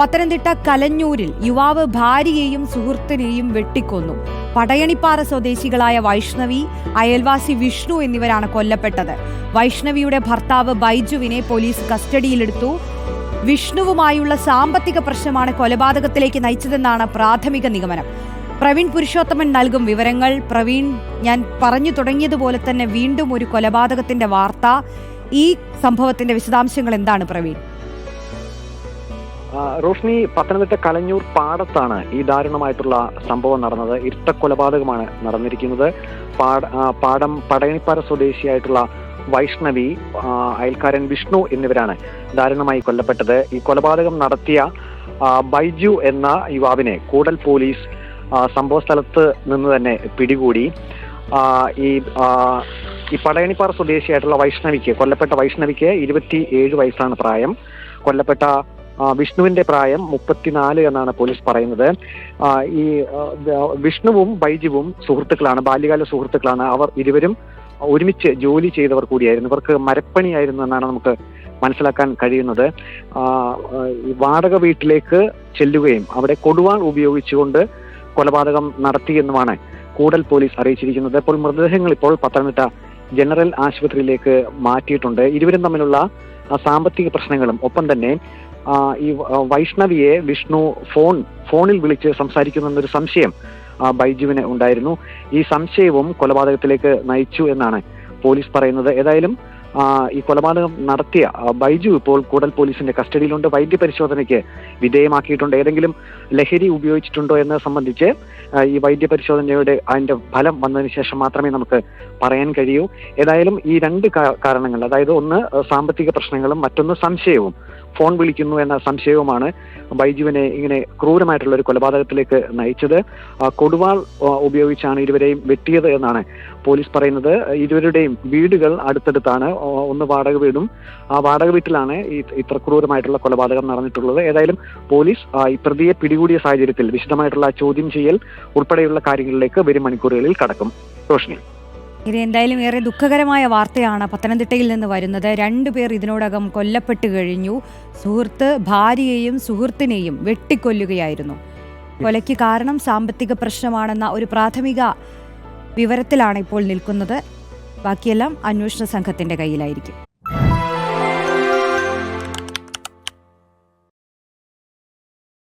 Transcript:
പത്തനംതിട്ട കലഞ്ഞൂരിൽ യുവാവ് ഭാര്യയെയും സുഹൃത്തിനെയും വെട്ടിക്കൊന്നു. പടയണിപ്പാറ സ്വദേശികളായ വൈഷ്ണവി അയൽവാസി വിഷ്ണു എന്നിവരാണ് കൊല്ലപ്പെട്ടത്. വൈഷ്ണവിയുടെ ഭർത്താവ് ബൈജുവിനെ പോലീസ് കസ്റ്റഡിയിലെടുത്തു. വിഷ്ണുവുമായുള്ള സാമ്പത്തിക പ്രശ്നമാണ് കൊലപാതകത്തിലേക്ക് നയിച്ചതെന്നാണ് പ്രാഥമിക നിഗമനം. പ്രവീൺ പുരുഷോത്തമൻ നൽകും വിവരങ്ങൾ. പ്രവീൺ ഞാൻ പറഞ്ഞു തുടങ്ങിയതുപോലെ തന്നെ വീണ്ടും ഒരു കൊലപാതകത്തിന്റെ വാർത്ത. ഈ സംഭവത്തിന്റെ വിശദാംശങ്ങൾ എന്താണ് പ്രവീൺ? റോഷ്നി പത്തനംതിട്ട കലഞ്ഞൂർ പാടത്താണ് ഈ ദാരുണമായിട്ടുള്ള സംഭവം നടന്നത്. ഇരട്ട കൊലപാതകമാണ് നടന്നിരിക്കുന്നത്. പാട പാടം പടയണിപ്പാറ സ്വദേശിയായിട്ടുള്ള വൈഷ്ണവി അയൽക്കാരൻ വിഷ്ണു എന്നിവരാണ് ദാരുണമായി കൊല്ലപ്പെട്ടത്. ഈ കൊലപാതകം നടത്തിയ ബൈജു എന്ന യുവാവിനെ കൂടൽ പോലീസ് സംഭവ സ്ഥലത്ത് നിന്ന് തന്നെ പിടികൂടി. ഈ ഈ പടയണിപ്പാറ സ്വദേശിയായിട്ടുള്ള വൈഷ്ണവിക്ക് കൊല്ലപ്പെട്ട വൈഷ്ണവിക്ക് ഇരുപത്തി ഏഴ് വയസ്സാണ് പ്രായം. കൊല്ലപ്പെട്ട വിഷ്ണുവിന്റെ പ്രായം മുപ്പത്തിനാല് എന്നാണ് പോലീസ് പറയുന്നത്. ഈ വിഷ്ണുവും ബൈജുവും സുഹൃത്തുക്കളാണ് ബാല്യകാല സുഹൃത്തുക്കളാണ്. അവർ ഇരുവരും ഒരുമിച്ച് ജോലി ചെയ്തവർ കൂടിയായിരുന്നു. ഇവർക്ക് മരപ്പണിയായിരുന്നു എന്നാണ് നമുക്ക് മനസ്സിലാക്കാൻ കഴിയുന്നത്. വാടക വീട്ടിലേക്ക് ചെല്ലുകയും അവിടെ കൊടുവാൾ ഉപയോഗിച്ചുകൊണ്ട് കൊലപാതകം നടത്തിയെന്നുമാണ് കൂടൽ പോലീസ് അറിയിച്ചിരിക്കുന്നത്. ഇപ്പോൾ മൃതദേഹങ്ങൾ ഇപ്പോൾ പത്തനംതിട്ട ജനറൽ ആശുപത്രിയിലേക്ക് മാറ്റിയിട്ടുണ്ട്. ഇരുവരും തമ്മിലുള്ള സാമ്പത്തിക പ്രശ്നങ്ങളും ഒപ്പം തന്നെ ഈ വൈഷ്ണവിയെ വിഷ്ണു ഫോൺ ഫോണിൽ വിളിച്ച് സംസാരിക്കുന്നു എന്നൊരു സംശയം ബൈജുവിന് ഉണ്ടായിരുന്നു. ഈ സംശയവും കൊലപാതകത്തിലേക്ക് നയിച്ചു എന്നാണ് പോലീസ് പറയുന്നത്. ഏതായാലും ഈ കൊലപാതകം നടത്തിയ ബൈജു ഇപ്പോൾ കൂടൽ പോലീസിന്റെ കസ്റ്റഡിയിലുണ്ട്. വൈദ്യ പരിശോധനയ്ക്ക് വിധേയമാക്കിയിട്ടുണ്ട്. ഏതെങ്കിലും ലഹരി ഉപയോഗിച്ചിട്ടുണ്ടോ എന്നത് സംബന്ധിച്ച് ഈ വൈദ്യ പരിശോധനയുടെ അതിന്റെ ഫലം വന്നതിന് ശേഷം മാത്രമേ നമുക്ക് പറയാൻ കഴിയൂ. ഏതായാലും ഈ രണ്ട് കാരണങ്ങൾ അതായത് ഒന്ന് സാമ്പത്തിക പ്രശ്നങ്ങളും മറ്റൊന്ന് സംശയവും. ഫോൺ വിളിക്കുന്നു എന്ന സംശയവുമാണ് ബൈജുവിനെ ഇങ്ങനെ ക്രൂരമായിട്ടുള്ള ഒരു കൊലപാതകത്തിലേക്ക് നയിച്ചത്. കൊടുവാൾ ഉപയോഗിച്ചാണ് ഇരുവരെയും വെട്ടിയത് എന്നാണ് പോലീസ് പറയുന്നത്. ഇരുവരുടെയും വീടുകൾ അടുത്തടുത്താണ്. ഒന്ന് വാടക വീടും. ആ വാടക വീട്ടിലാണ് ഈ ഇത്ര ക്രൂരമായിട്ടുള്ള കൊലപാതകം നടന്നിട്ടുള്ളത്. ഏതായാലും പോലീസ് ഈ പ്രതിയെ പിടികൂടിയ സാഹചര്യത്തിൽ വിശദമായിട്ടുള്ള ചോദ്യം ചെയ്യൽ ഉൾപ്പെടെയുള്ള കാര്യങ്ങളിലേക്ക് വരും മണിക്കൂറുകളിൽ കടക്കും. റോഷിനി. ഇത് എന്തായാലും ഏറെ ദുഃഖകരമായ വാർത്തയാണ് പത്തനംതിട്ടയിൽ നിന്ന് വരുന്നത്. രണ്ടുപേർ ഇതിനോടകം കൊല്ലപ്പെട്ടു കഴിഞ്ഞു. സുഹൃത്ത് ഭാര്യയെയും സുഹൃത്തിനെയും വെട്ടിക്കൊല്ലുകയായിരുന്നു. കൊലയ്ക്ക് കാരണം സാമ്പത്തിക പ്രശ്നമാണെന്ന ഒരു പ്രാഥമിക വിവരത്തിലാണ് ഇപ്പോൾ നിൽക്കുന്നത്. ബാക്കിയെല്ലാം അന്വേഷണ സംഘത്തിന്റെ കയ്യിലായിരിക്കും.